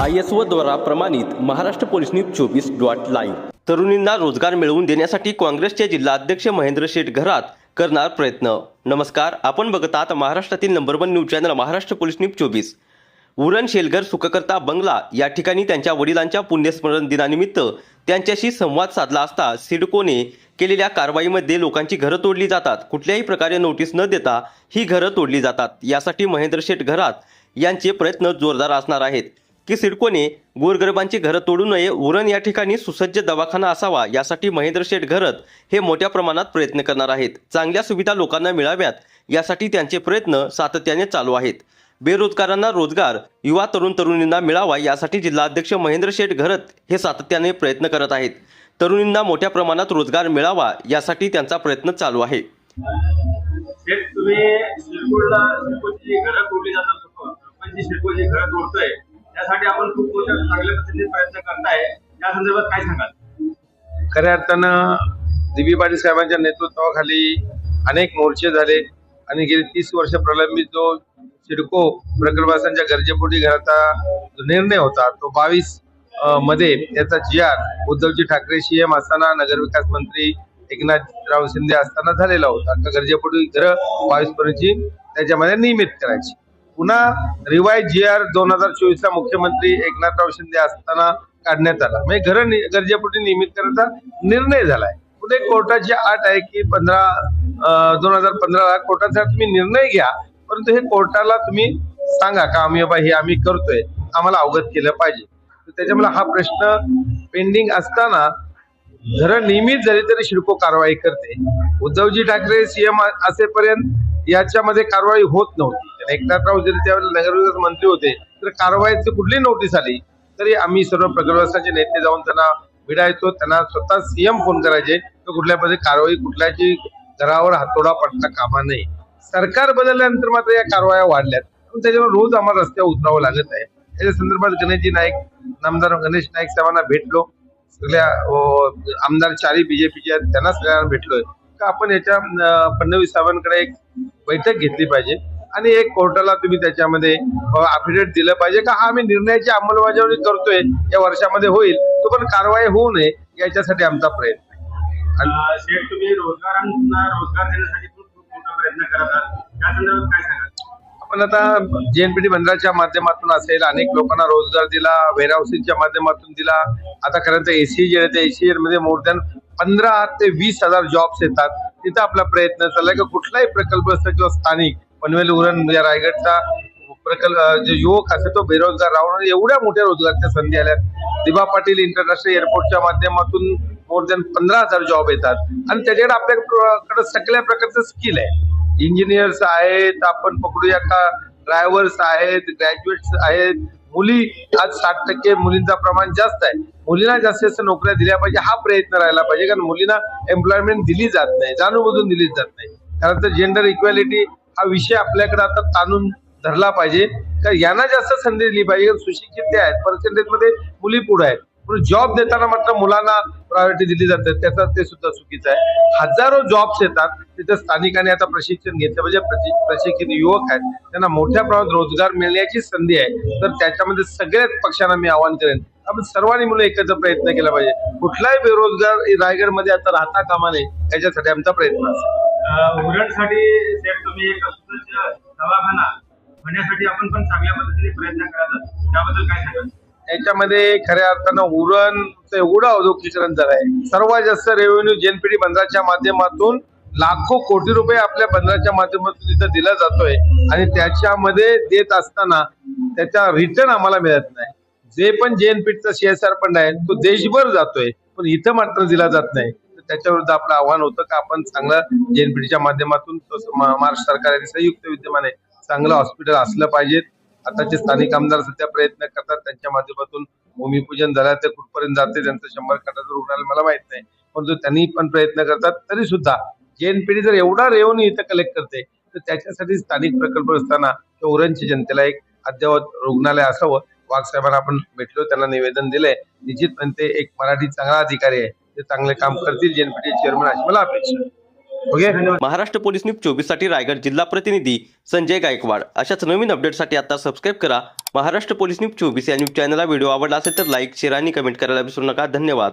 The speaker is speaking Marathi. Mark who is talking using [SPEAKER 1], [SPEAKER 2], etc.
[SPEAKER 1] आय एस द्वारा प्रमाणित महाराष्ट्र पोलीस न्यूज चोवीस डॉट लाईव्ह. तरुणींना रोजगार मिळवून देण्यासाठी काँग्रेसचे जिल्हाध्यक्ष महेंद्र शेठ घरात करणार प्रयत्न. नमस्कार आपण बघत आहात महाराष्ट्रातील number one news channel Maharashtra police news चोवीस. उरण शेलघर सुखकर्ता बंगला या ठिकाणी त्यांच्या वडिलांच्या पुण्यस्मरण दिनानिमित्त त्यांच्याशी संवाद साधला असता सिडकोने केलेल्या कारवाईमध्ये लोकांची घरं तोडली जातात. कुठल्याही प्रकारे नोटीस न देता ही घरं तोडली जातात. यासाठी महेंद्र शेठ घरात यांचे प्रयत्न जोरदार असणार आहेत. की सिडकोने गोरगरिबांची घरं तोडू नये उरण या ठिकाणी सुसज्ज दवाखाना असावा यासाठी महेंद्र शेठ घरत हे मोठ्या प्रमाणात प्रयत्न करणार आहेत. चांगल्या सुविधा लोकांना मिळाव्यात यासाठी त्यांचे प्रयत्न सातत्याने चालू आहेत. बेरोजगारांना रोजगार युवा तरुण तरुणींना मिळावा यासाठी जिल्हाध्यक्ष महेंद्र शेठ घरत हे सातत्याने प्रयत्न करत आहेत. तरुणींना मोठ्या प्रमाणात रोजगार मिळावा यासाठी त्यांचा प्रयत्न चालू आहे.
[SPEAKER 2] तुम्ही आपण त्यासाठी आपण खूप चांगल्या पद्धतीने प्रयत्न करताय. या संदर्भात काय सांगाल?
[SPEAKER 3] खऱ्या अर्थानं दिबी पाटील साहेबांच्या नेतृत्वाखाली अनेक मोर्चे झाले आणि गेली तीस वर्ष प्रलंबित जो सिडको प्रकल्पवासांच्या गरजेपोटी घराचा जो निर्णय होता तो बावीसमध्ये त्याचा G R Uddhavji Thackeray CM असताना नगरविकास मंत्री एकनाथराव शिंदे असताना झालेला होता. गरजेपोटी घर बावीस पर्यंतची त्याच्यामध्ये नियमित करायची. पुन्हा रिवाय जी आर दोन हजार चोवीस ला मुख्यमंत्री एकनाथराव शिंदे असताना काढण्यात आला. म्हणजे घर गरजेपोटी नियमित करण्याचा निर्णय झालाय. पुढे कोर्टाची आठ आहे की पंधरा दोन हजार पंधराला कोर्टाचा तुम्ही निर्णय घ्या परंतु हे कोर्टाला तुम्ही सांगा का आम्ही बाबा हे आम्ही करतोय आम्हाला अवगत केलं पाहिजे. त्याच्यामुळे हा प्रश्न पेंडिंग असताना घरं नियमित झाली तरी शिडको कारवाई करते. उद्धवजी ठाकरे सीएम असेपर्यंत याच्यामध्ये कारवाई होत नव्हती. एकनाथराव जरी त्यावेळेला नगरविकास मंत्री होते तर कारवाईची कुठली नोटीस आली तरी आम्ही सर्व प्रकल्पाचे नेते जाऊन त्यांना भिडायचो त्यांना स्वतः सीएम फोन करायचे तर कुठल्या पद्धती कारवाई कुठल्याची घरावर हातोडा पडता कामा नये. सरकार बदलल्यानंतर मात्र या कारवाया वाढल्यात. पण त्याच्यावर रोज आम्हाला रस्त्यावर उतरावं लागत आहे. त्याच्या संदर्भात गणेशजी नाईक नामदार गणेश नाईक साहेबांना भेटलो. सगळ्या आमदार चारी बीजेपीचे आहेत त्यांना सगळ्यांना भेटलोय. का आपण याच्या फडणवीस साहेबांकडे एक बैठक घेतली पाहिजे. आणि एक कोर्टाला तुम्ही त्याच्यामध्ये अफिडेविट दिलं पाहिजे का? हा आम्ही निर्णयाची अंमलबजावणी करतोय. या वर्षामध्ये होईल. तो पण कारवाई होऊ नये याच्यासाठी आमचा प्रयत्न
[SPEAKER 2] तुम्ही रोजगारांना रोजगार देण्यासाठी खूप मोठा प्रयत्न करत आहात. या संदर्भात काय सांगाल?
[SPEAKER 3] आपण आता जेएनपीटी बंदराच्या माध्यमातून असेल अनेक लोकांना रोजगार दिला वेअरहाऊसिंगच्या माध्यमातून दिला. आता खरं तर एसी जे आहे एसी मध्ये मोर दॅन पंधरा ते वीस हजार जॉब्स येतात. तिथं आपला प्रयत्न चाललाय की? कुठलाही प्रकल्प असतो किंवा स्थानिक पनवेल उरण म्हणजे रायगडचा प्रकल्प जे युवक असेल तो बेरोजगार राहून एवढ्या मोठ्या रोजगारच्या संधी आल्यात. दिबा पाटील इंटरनॅशनल एअरपोर्टच्या माध्यमातून मोर दॅन पंधरा हजार जॉब येतात. आणि त्याच्याकडे आपल्याकडे सगळ्या प्रकारचं स्किल आहे. इंजिनियर्स आहेत आपण पकडूया का? ड्रायव्हर्स आहेत ग्रॅज्युएट्स आहेत. मुली आज साठ टक्के मुलींचा प्रमाण जास्त आहे. मुलींना जास्तीत जास्त नोकऱ्या दिल्या पाहिजे हा प्रयत्न राहिला पाहिजे. कारण मुलींना एम्प्लॉयमेंट दिली जात नाही जाणूनबुजून दिली जात नाही. कारण तर जेंडर इक्वॅलिटी हा विषय आपल्याकडे आता ताणून धरला पाहिजे. का यांना जास्त संधी दिली पाहिजे. सुशिक्षित ते आहेत. पर्सेंटेजमध्ये मुली पुढे आहेत. पण जॉब देताना मात्र मुलांना प्रायोरिटी दिली जाते. त्याचं ते सुद्धा चुकीचं आहे. हजारो जॉब्स येतात. तिथे स्थानिकांनी आता प्रशिक्षण घेतलं म्हणजे प्रशिक्षित युवक आहेत. त्यांना मोठ्या प्रमाणात रोजगार मिळण्याची संधी आहे. तर त्याच्यामध्ये सगळ्याच पक्षांना मी आवाहन करेन. आपण सर्वांनी मुलं एकत्र प्रयत्न केला पाहिजे. कुठलाही बेरोजगार रायगडमध्ये आता राहता कामा नये. याच्यासाठी आमचा प्रयत्न असेल.
[SPEAKER 2] उरणसाठी शेठ तुम्ही एक दवाखाना होण्यासाठी आपण पण चांगल्या पद्धतीने प्रयत्न करत त्याबद्दल काय सांगाल?
[SPEAKER 3] याच्यामध्ये खऱ्या अर्थानं उरण एवढं औद्योगिकरण झालं आहे. सर्वात जास्त रेव्हेन्यू जेनपीडी बंदराच्या माध्यमातून लाखो कोटी रुपये आपल्या बंदराच्या माध्यमातून तिथं दिला जातोय. आणि त्याच्यामध्ये देत असताना त्याचा रिटर्न आम्हाला मिळत नाही. जे पण जेएनपीटचा सीएसआर फंड आहे तो देशभर जातोय. पण इथं मात्र दिला जात नाही. तर त्याच्या विरुद्ध आपलं आव्हान होतं का आपण चांगलं जेएनपीटीच्या माध्यमातून महाराष्ट्र सरकार संयुक्त विद्यमाने चांगलं हॉस्पिटल असलं पाहिजे आताचे स्थानिक आमदार सध्या प्रयत्न करतात त्यांच्या माध्यमातून भूमिपूजन झालं ते कुठपर्यंत जाते त्यांचं शंभर खाटाचं रुग्णालय मला माहीत नाही. परंतु त्यांनी पण प्रयत्न करतात तरी सुद्धा जेएनपीडी जर एवढा रेव्हन्यू इथं कलेक्ट करते तर त्याच्यासाठी स्थानिक प्रकल्प असताना चौऱ्यांच्या जनतेला एक अद्ययावत रुग्णालय असावं. वाघसाहेबांना आपण भेटलो त्यांना निवेदन दिलंय. निश्चितपणे ते एक मराठी चांगला अधिकारी आहे. ते चांगले काम करतील जेएनपीटी चेअरमन अशी मला अपेक्षा ओके
[SPEAKER 1] महाराष्ट्र पोलीस न्यूज चोवीससाठी रायगड जिल्हा प्रतिनिधी संजय गायकवाड. अशाच नवीन अपडेटसाठी आता सबस्क्राईब करा. महाराष्ट्र पोलीस न्यूज चोवीस या न्यूज चॅनलला व्हिडिओ आवडला असेल तर लाईक शेअर आणि कमेंट करायला विसरू नका. धन्यवाद.